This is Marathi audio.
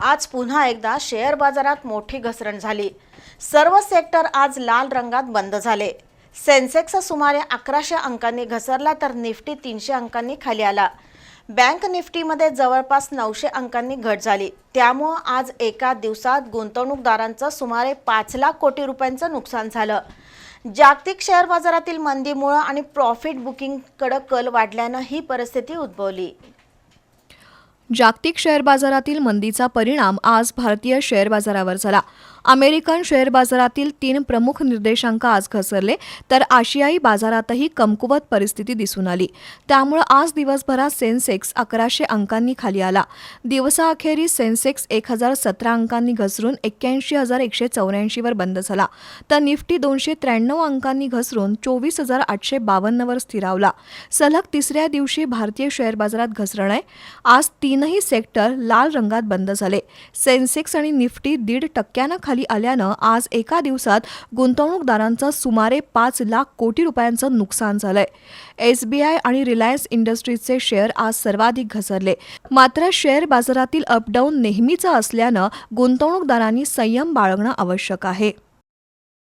आज पुन्हा एकदा शेअर बाजारात मोठी घसरण झाली. सर्व सेक्टर आज लाल रंगात बंद झाले. सेन्सेक्स सुमारे अकराशे अंकांनी घसरला तर निफ्टी तीनशे अंकांनी खाली आला. बँक निफ्टीमध्ये जवळपास नऊशे अंकांनी घट झाली. त्यामुळं आज एका दिवसात गुंतवणूकदारांचं सुमारे पाच लाख कोटी रुपयांचं नुकसान झालं. जागतिक शेअर बाजारातील मंदीमुळं आणि प्रॉफिट बुकिंगकडं कल वाढल्यानं ही परिस्थिती उद्भवली. जागतिक शेअर बाजारातील मंदीचा परिणाम आज भारतीय शेअर बाजारावर झाला. अमेरिकन शेअर बाजारातील तीन प्रमुख निर्देशांक आज घसरले तर आशियाई बाजारातही कमकुवत परिस्थिती दिसून आली. त्यामुळे आज दिवसभरात सेन्सेक्स अकराशे अंकांनी खाली आला. दिवसाअखेरीस सेन्सेक्स एक हजार सतरा अंकांनी घसरून एक्क्याऐंशी हजार एकशे चौऱ्याऐंशीवर बंद झाला तर निफ्टी दोनशे त्र्याण्णव अंकांनी घसरून चोवीस हजार आठशे बावन्नवर स्थिरावला. सलग तिसऱ्या दिवशी भारतीय शेअर बाजारात घसरण आहे. आज तीनही सेक्टर लाल रंगात बंद झाले. सेन्सेक्स आणि निफ्टी दीड टक्क्यानं खाली आल्यानं आज एका दिवसात गुंतवणूकदारांचं सुमारे पाच लाख कोटी रुपयांचं नुकसान झालंय. एसबीआय आणि रिलायन्स इंडस्ट्रीजचे शेअर आज सर्वाधिक घसरले. मात्र शेअर बाजारातील अपडाऊन नेहमीचं असल्यानं गुंतवणूकदारांनी संयम बाळगणं आवश्यक आहे.